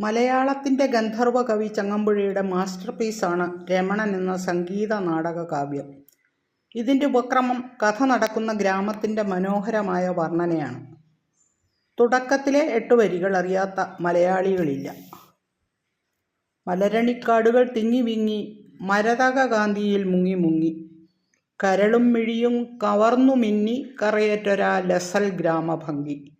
മലയാളത്തിന്റെ ഗന്ധർവ കവി ചങ്ങമ്പുഴയുടെ മാസ്റ്റർ പീസാണ് രമണൻ എന്ന സംഗീത നാടക കാവ്യം. ഇതിന്റെ ഉപക്രമം കഥ നടക്കുന്ന ഗ്രാമത്തിന്റെ മനോഹരമായ വർണനയാണ്. തുടക്കത്തിലെ എട്ട് വരികൾ അറിയാത്ത മലയാളികളില്ല. മലരണിക്കാടുകൾ തിങ്ങി വിങ്ങി മരതക കാന്തിയിൽ മുങ്ങി മുങ്ങി. കരളും മിഴിയും കവർന്നു മിന്നി കറയേറ്റൊരാ ലസൽ ഗ്രാമഭംഗി.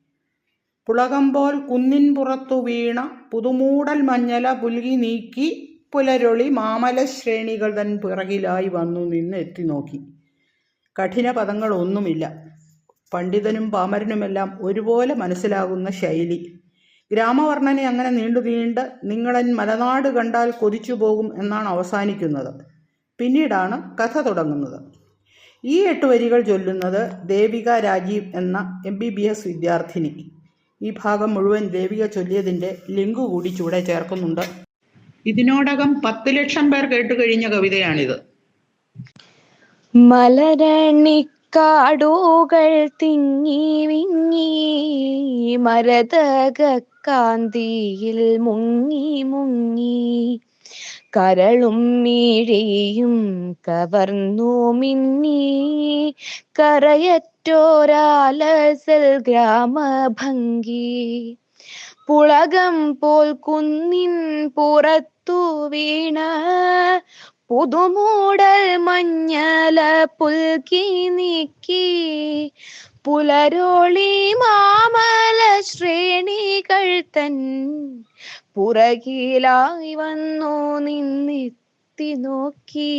പുളകംപോൽ കുന്നിൻപുറത്തു വീണ പുതുമൂടൽ മഞ്ഞല പുൽകി നീക്കി പുലരൊളി മാമല ശ്രേണികൾ തൻ പിറകിലായി വന്നു നിന്ന് എത്തി നോക്കി. കഠിന പദങ്ങളൊന്നുമില്ല പണ്ഡിതനും പാമരനുമെല്ലാം ഒരുപോലെ മനസ്സിലാകുന്ന ശൈലി. ഗ്രാമവർണനെ അങ്ങനെ നീണ്ടു നീണ്ട് നിങ്ങളൻ മലനാട് കണ്ടാൽ കൊതിച്ചു പോകും എന്നാണ് അവസാനിക്കുന്നത്. പിന്നീടാണ് കഥ തുടങ്ങുന്നത്. ഈ എട്ട് വരികൾ ചൊല്ലുന്നത് ദേവിക രാജീവ് എന്ന എം ബി ബി എസ് വിദ്യാർത്ഥിനി. ഈ ഭാഗം മുഴുവൻ ദേവിക ചൊല്ലിയതിന്റെ ലിങ്ക് കൂടി ചൂടെ ചേർക്കുന്നുണ്ട്. ഇതിനോടകം പത്ത് ലക്ഷം പേർ കേട്ടു കഴിഞ്ഞ കവിതയാണിത്. മലരണിക്കാടുകൾ തിങ്ങി വിങ്ങി മരതക കാന്തിയിൽ മുങ്ങി മുങ്ങി. കരളും മീഴയും കവർന്നു മിന്നി കറയറ്റോരാലസൽ ഗ്രാമഭംഗി. പുളകം പോൽ കുന്നിൻ പുറത്തു വീണ പുതുമൂടൽ മഞ്ഞല പുൽകി നീക്കി. പുലരോളി മാമല ശ്രേണികൾ തൻ പുറകിലായി വന്നു നിന്നെത്തി നോക്കി.